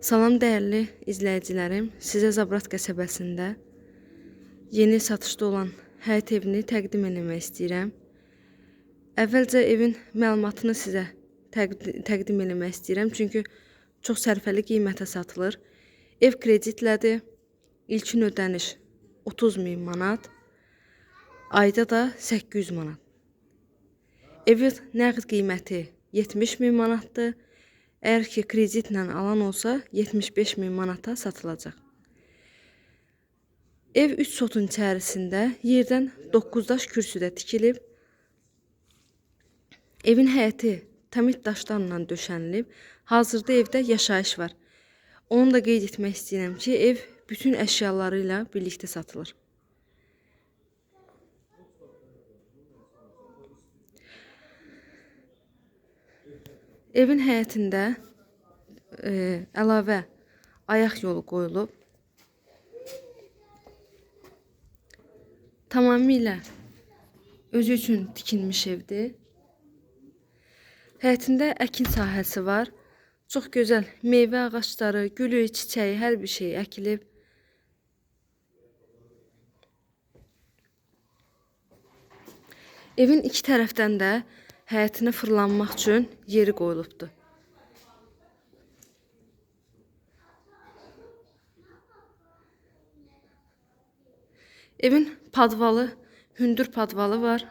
Salam dəyərli izləyicilərim. Sizə Zabrat qəsəbəsində yeni satışda olan həyət evini təqdim etmək istəyirəm. Əvvəlcə evin məlumatını sizə təqdi- təqdim etmək istəyirəm, çünki çox sərfəli qiymətə satılır. Ev kreditlədir. İlkin ödəniş 30 min manat, ayda da 800 manat. Evin nəqd qiyməti 70 min manatdır. Əgər ki kreditlə alan olsa 75 min manata satılacaq. Ev 3 sotun içərisində yerdən 9 daş kürsüdə tikilib. Evin həyəti tamit daşlarla döşənilib. Hazırda evdə yaşayış var. Onu da qeyd etmək istəyirəm ki, ev bütün əşyaları ilə birlikdə satılır. Evin həyətində e, əlavə ayaq yolu qoyulub. Tamamilə özü üçün tikilmiş evdir. Həyətində əkin sahəsi var. Çox gözəl meyvə ağacları, gülü, çiçəyi, hər bir şey əkilib. Evin iki tərəfdən də həyətinə fırlanmaq üçün yeri qoyulubdur. Evin padvalı, hündür padvalı var.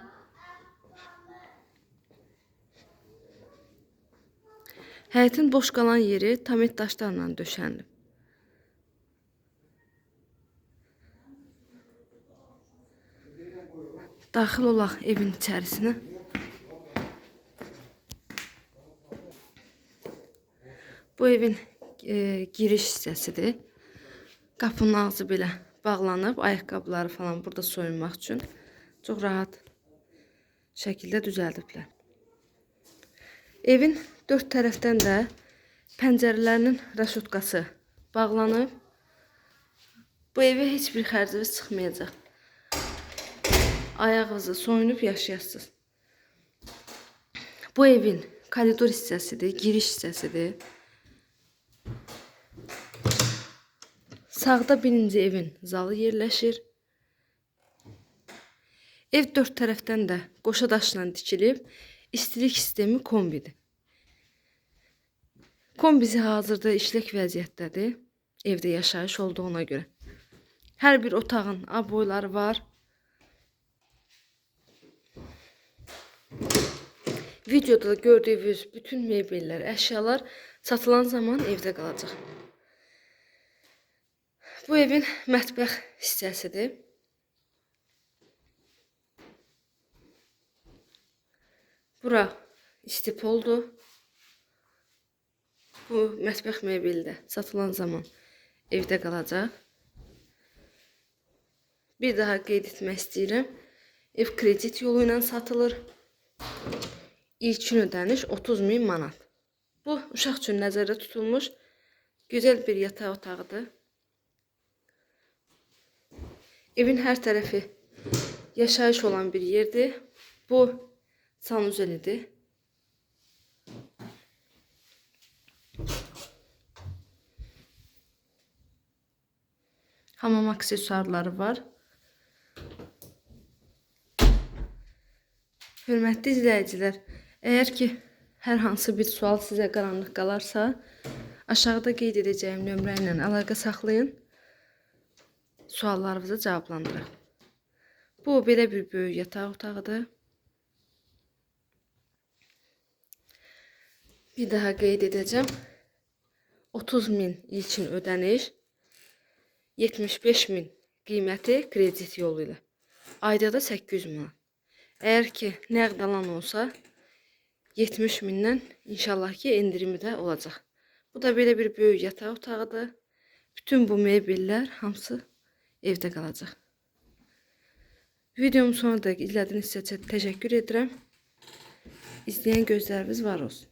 Həyətin boş qalan yeri tamet daşlarla döşənilib. Daxil olaq evin içərisinə. Bu evin e, giriş hissəsidir. Qapının ağzı belə bağlanıb, ayaqqabıları falan burada soyunmaq üçün çox rahat şəkildə düzəldiblər. Evin dörd tərəfdən də pəncərələrinin raşotkası bağlanıb. Bu evə heç bir xərciniz çıxmayacaq. Ayağınızı soyunub yaşayasınız. Bu evin koridor hissəsidir, giriş hissəsidir. Sağda birinci evin zalı yerləşir. Ev dörd tərəfdən də qoşa daşla tikilib, istilik sistemi kombidir. Kombisi hazırda işlək vəziyyətdədir. Evdə yaşayış olduğuna görə. Hər bir otağın aboyları var. Videoda da gördüyünüz bütün mebellər, əşyalar satılan zaman evdə qalacaq. Bu evin mətbəx hissəsidir. Bura istipoldur. Bu mətbəx mebeli də satılan zaman evdə qalacaq. Bir daha qeyd etmək istəyirəm. Ev kredit yolu ilə satılır. İlkin ödəniş 30 min manat. Bu uşaq üçün nəzərdə tutulmuş gözəl bir yataq otağıdır. Evin hər tərəfi yaşayış olan bir yerdir. Bu sanuzelidir. Hamam aksesuarları var. Hörmətli izləyicilər, əgər ki hər hansı bir sual sizə qaranlıq qalarsa, aşağıda qeyd edəcəyim nömrə ilə əlaqə saxlayın. Suallarınızı cavablandıraq. Bu belə bir böyük yataq otağıdır. Bir daha qeyd edəcəm. 30 min ilkin ödəniş, 75 min qiyməti kredit yolu ilə. Ayda da 800 manat. Əgər ki nəqd alan olsa 70 mindən inşallah ki endirimi də olacaq. Bu da belə bir böyük yataq otağıdır. Bütün bu mebellər hamısı evdə qalacaq. Videomu sonuna da izlədiyiniz üçün təşəkkür edirəm. İzləyən var olsun.